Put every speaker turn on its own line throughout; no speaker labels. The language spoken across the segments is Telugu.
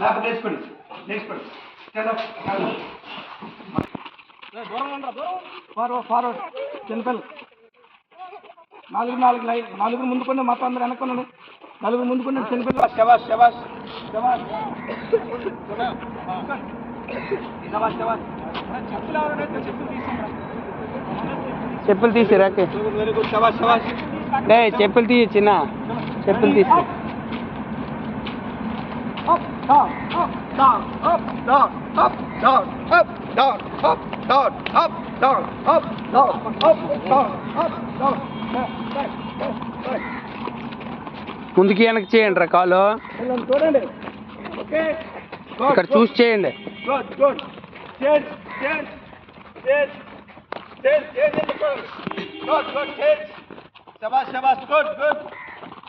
నాకు లేచిపోయి లేచిపోయి
ఫార్వర్డ్ ఫార్వర్డ్. చిన్నపిల్ల నాలుగు నాలుగు లైన్ నలుగురు ముందుకున్న మొత్తం అందరూ వెనక్కున్నాను నలుగురు ముందుకున్న చిన్నపిల్ల
శవాస్ శవాస్
శవాస్ శవాస్ శవాస్ చెప్పులు ఎవరైనా చెప్పులు తీసుకున్నాం
చెప్పులు తీసి రాకే డే చెప్పులు తీయ చిన్న. చెప్పులు తీసి.
Down, up, down, up, down, up, down, up, down, up, down, up, down, up, down, up, down, up, back.
ముందుకి వెనక్కి చేయండి రా కాలు
చూడండి ఓకే
ఇక్కడ చూసి చేయండి
good good change change change change change good good change
శబాష్ శబాష్ గుడ్ గుడ్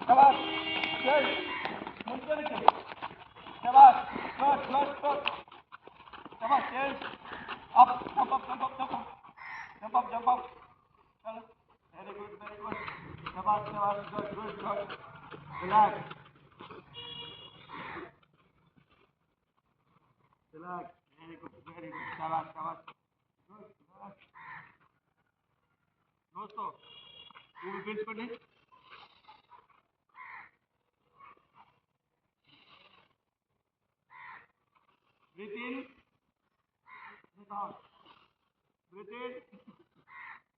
శబాష్ చేంజ్ ముందుకి शाबाश गुड गुड गुड शाबाश दोस्तों breathe in, breathe out. Breathe in,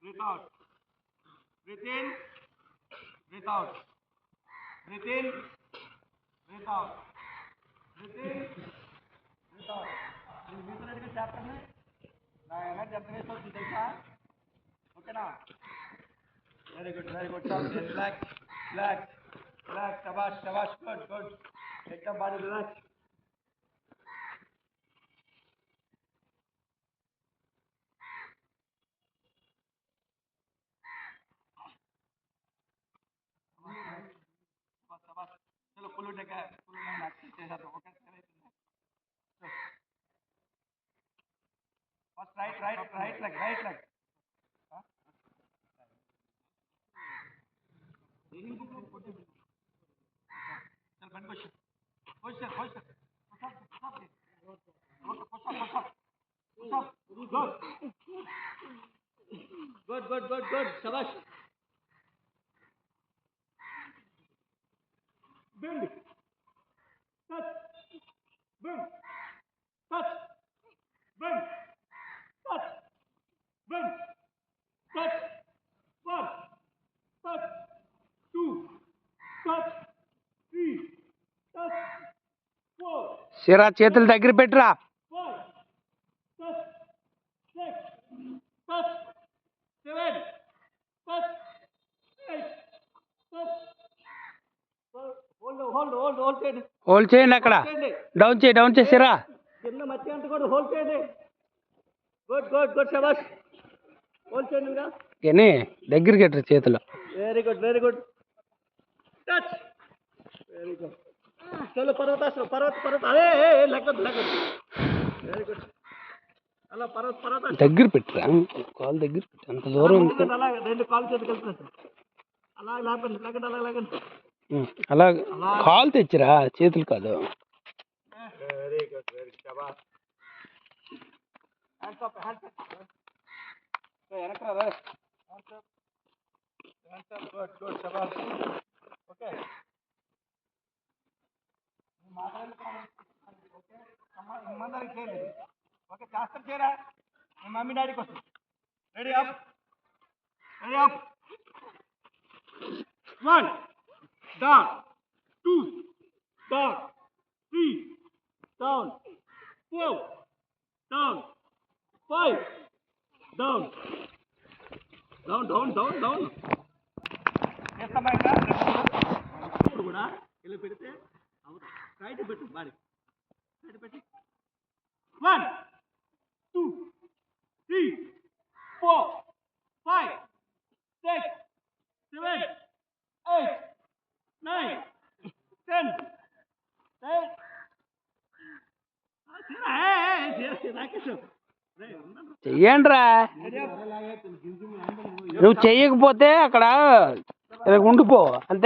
breathe out. Breathe in, breathe out. Breathe in, breathe out. Breathe in, breathe out. And breathe in के चैप्टर में ना जब तो देखा ओके ना very good very good stop relax relax relax शाबाश शाबाश good good एकदम बाजू relax పులుటక పులుట చేశారు ఒకసారి first right right right bend, touch, bend, touch, bend, touch, bend, touch, one, touch, two, touch, three, touch, four,
సిరా చేతులు దగ్గర పెట్టిరా
five, touch, six, touch, seven, touch, eight, touch, hold hold చేయండి
అక్కడ. డౌన్ చేయి డౌన్ చేసిరా
కింద మధ్య అంత కూడా హోల్డ్ చేయండి. గుడ్ గుడ్ గుడ్ శబాష్ హోల్డ్ చేయండి
కానీ దగ్గరికి పెట్టరు చేతులు.
Very good very good touch very good చలో పర్వతాశ్రం పర్వత పర్వత. అదే లెక్కదు లెక్కదు వెరీ గుడ్ అలా పర్వత పర్వత.
దగ్గర పెట్టిరా కాలు దగ్గర పెట్టి. అంత దూరం
అలా రెండు కాలు చేతి కలిపి అలా లేకండి లేకండి అలా లేకండి
ఉం, అలా కాలు తెచ్చిరా చేతులు కాదు
ఓకే శాస్త్రం చేయరా మీ మమ్మీ డాడీకి వస్తుంది ready up ready up one down, two, down, three, down, four, down, five, down, down, down, down, down. చేస్తామైనా ఇప్పుడు కూడా ఇలా పెడితే అవుతా రైట్ పెట్టు బాడీ రైట్ పెట్టి one two three four five
చెయ్యండి రా నువ్వు చెయ్యకపోతే అక్కడ ఉండిపో అంతే.